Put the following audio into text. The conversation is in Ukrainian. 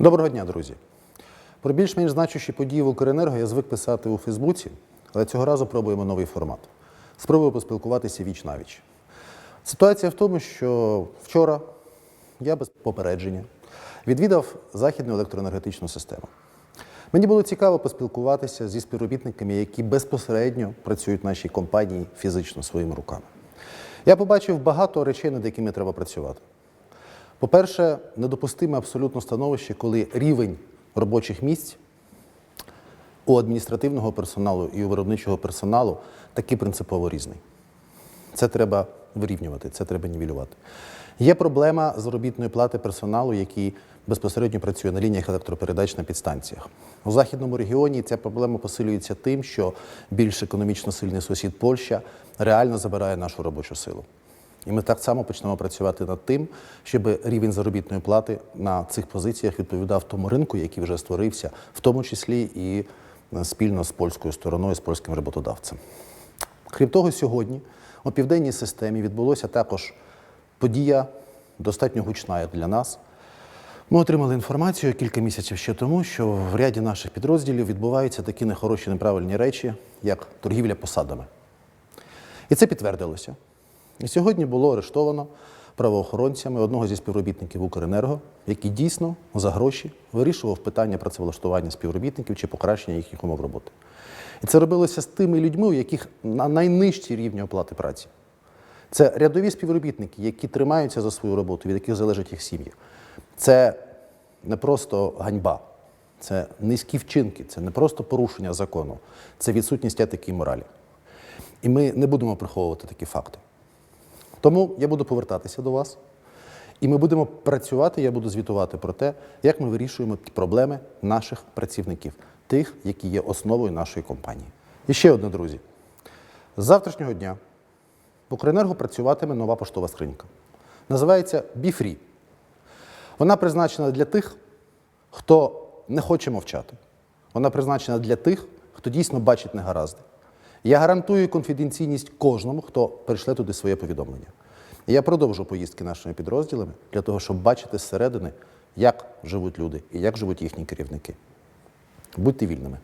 Доброго дня, друзі. Про більш-менш значущі події в Укренерго я звик писати у Фейсбуці, але цього разу пробуємо новий формат. Спробую поспілкуватися віч навіч. Ситуація в тому, що вчора я без попередження відвідав західну електроенергетичну систему. Мені було цікаво поспілкуватися зі співробітниками, які безпосередньо працюють в нашій компанії фізично своїми руками. Я побачив багато речей, над якими треба працювати. По-перше, недопустиме абсолютно становище, коли рівень робочих місць у адміністративного персоналу і у виробничого персоналу таки принципово різний. Це треба вирівнювати, це треба нівелювати. Є проблема заробітної плати персоналу, який безпосередньо працює на лініях електропередач на підстанціях. У західному регіоні ця проблема посилюється тим, що більш економічно сильний сусід Польща реально забирає нашу робочу силу. І ми так само почнемо працювати над тим, щоб рівень заробітної плати на цих позиціях відповідав тому ринку, який вже створився, в тому числі і е, спільно з польською стороною, з польським роботодавцем. Крім того, сьогодні у південній системі відбулося також подія достатньо гучна як для нас. Ми отримали інформацію кілька місяців ще тому, що в ряді наших підрозділів відбуваються такі нехороші неправильні речі, як торгівля посадами. І це підтвердилося. І сьогодні було арештовано правоохоронцями одного зі співробітників Укренерго, який дійсно за гроші вирішував питання працевлаштування співробітників чи покращення їхніх умов роботи. І це робилося з тими людьми, у яких на найнижчі рівні оплати праці. Це рядові співробітники, які тримаються за свою роботу, від яких залежать їх сім'ї. Це не просто ганьба, це низькі вчинки, це не просто порушення закону, це відсутність етики і моралі. І ми не будемо приховувати такі факти. Тому я буду повертатися до вас, і ми будемо працювати, я буду звітувати про те, як ми вирішуємо проблеми наших працівників, тих, які є основою нашої компанії. І ще одне, друзі. З завтрашнього дня в Укренерго працюватиме нова поштова скринька. Називається BeFree. Вона призначена для тих, хто не хоче мовчати. Вона призначена для тих, хто дійсно бачить негаразди. Я гарантую конфіденційність кожному, хто прийшле туди своє повідомлення. Я продовжу поїздки нашими підрозділами для того, щоб бачити зсередини, як живуть люди і як живуть їхні керівники. Будьте вільними.